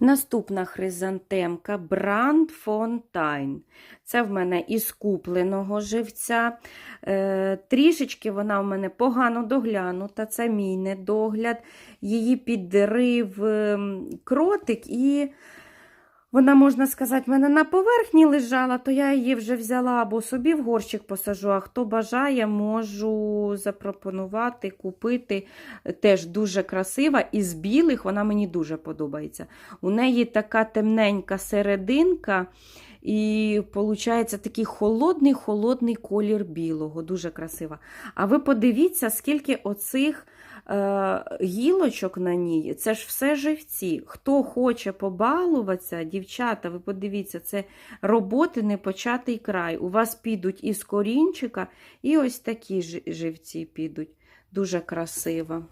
Наступна хризантемка Бранд Фонтайн. Це в мене із купленого живця. Е, трішечки вона в мене погано доглянута, це мій недогляд. Її підрив ем, кротик і. Вона, можна сказати, в мене на поверхні лежала, то я її вже взяла або собі в горщик посажу, а хто бажає, можу запропонувати, купити. Теж дуже красива. Із білих вона мені дуже подобається. У неї така темненька серединка, і виходить такий холодний-холодний колір білого. Дуже красива. А ви подивіться, скільки оцих гілочок на ній, це ж все живці. Хто хоче побалуватися, дівчата, ви подивіться, це роботи непочатий край. У вас підуть із корінчика, і ось такі живці підуть. Дуже красиво.